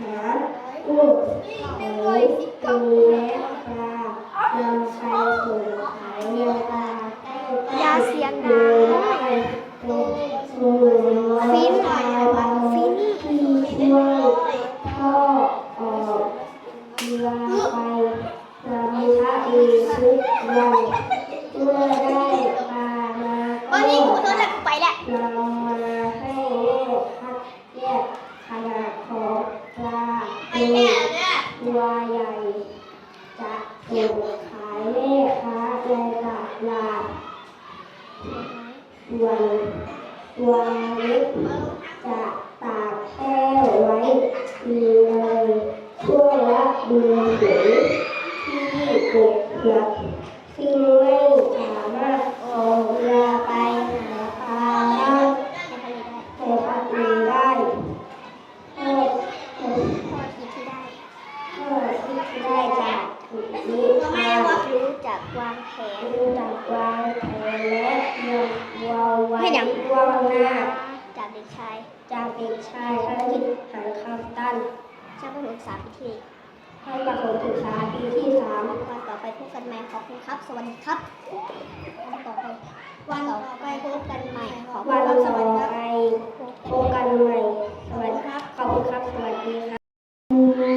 หาลูกหอยปูและปลานำไปส่งขายเวลาใกล้อย่าเสียงดังตรงสู่ฟินฟินที่ช่วยพ่อออกเรือไปทำท่าดีทุกวันเมื่อได้ปลามาวันนี้กูโดนแล้วกูไปแล้วนำมาให้แม่คัดแยกขนาดของปลาโดย ตัวใหญ่ จะส่งขายแม่ค้าในตลาดส่วนตัวเล็กจะตากแช่ไว้ทีเลยช่วงละเดือนถึงที่เก็บเผือกซึ่งไม่สามารถออกเรือไปหาปลาได้แต่ปลาอื่นได้ก็ก็ ข้อคิดที่ได้ ที่ได้จากจุดนี้มา รู้ จักวางแผนรู้จักวางแผนและเตรียมตัวไว้ให้อย่างล่วงหน้าจากเด็กชายจากเด็กชายธนกิจหันคำตั้นช่างประถมสามพิธีให้ประถมศึกษาปีที่สามวันต่อไปพบกันใหม่ขอบคุณครับ สวัสดีครับวันต่อไปวันต่อไปพบกันใหม่ขอบคุวัณนครับต่สอวัสดีครับไปพบกันใหม่สวัสดีครับขอบคุณครับสวัสดีครับ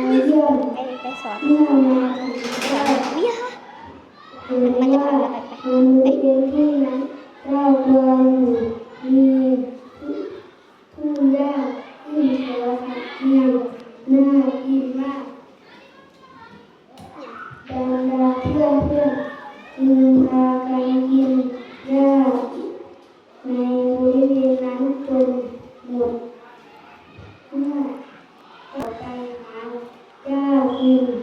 เยี่ยมไปไปสอน เมื่อมาถึง สอนวิทยา มันจะผ่านแล้วไปไปไปที่นั้นเราเดินมีทุ่งหญ้าที่โทรศัพท์เที่น่ากินมากบรรดาเพื่อนเพื่อนจึงพากันกินหญ้าในบริเวณนั้นจนหมดเมื่อต่อไปหาหญ้ากิน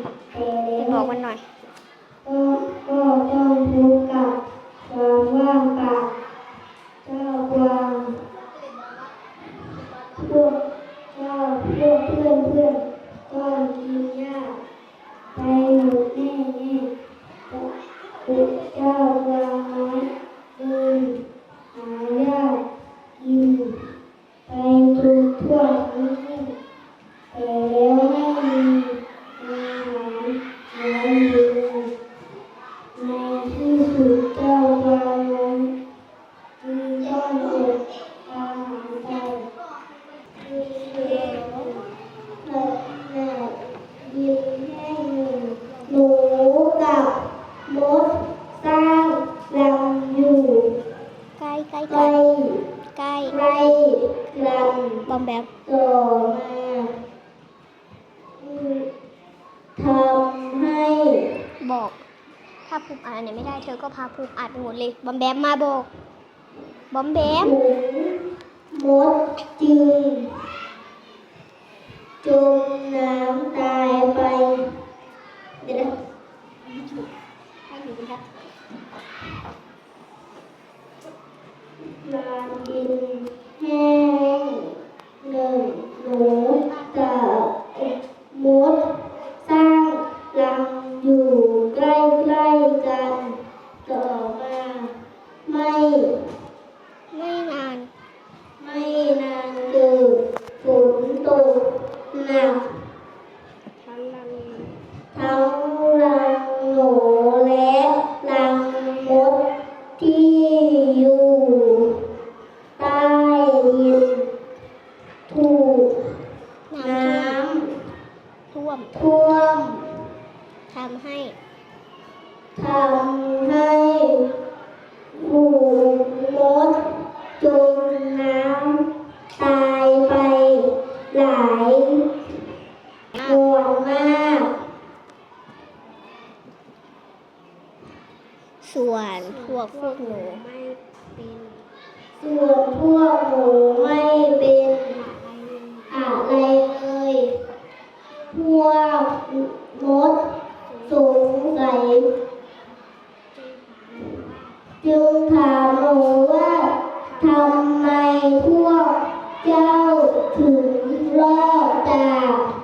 วกเจ้าพวกเพื่อนเพื่อนก็กินหญ้าไปหมดแน่แน่เจ้าวางน้อยเดินหาหญ้ากินไปทุกทั่วทั้งสิ้นแต่แล้วไม่มีอาหารหลือยู่ในที่สุดเจ้าวายุจึงต้องอดอาหารใจมีเดียวหนักหนายินให้หนึ่งหนูกับ มดสร้างรังอยู่ใกล้ใกล้ใกล้ใกล้ใกล้รังบอมแบมต่อมาทำให้บอก ถ้าภูมิอ่านอันไหนไม่ได้เธอก็พาภูมิอ่านไปหมดเลยบอมแบมมาบอกบอมแบมถุงมดจึงจมน้ำตายไป เดี๋ยวนะให้หนูครับ ลานดินแห้งหนึ่งหนูกับมดสร้างรังอยู่ใกล้ๆกัน ต่อมาไม่ ไม่นาน ไม่นานเกิดฝนตกหนัก ทั้งรัง ทั้งรังหนูและรังมดที่อยู่ใต้ดินถูกน้น้ำท่วมท่วมทำให้ทำให้มดจมน้ำตายไปหลายหน่วยมาก ส่วนพว กพวกหนูไม่เป็นส่วนพวกหนูไม่เป็นอะไรเลย พวกมดสงสัยจึงถามหนูว่าทำไมพวกเจ้าถึงรอดจาก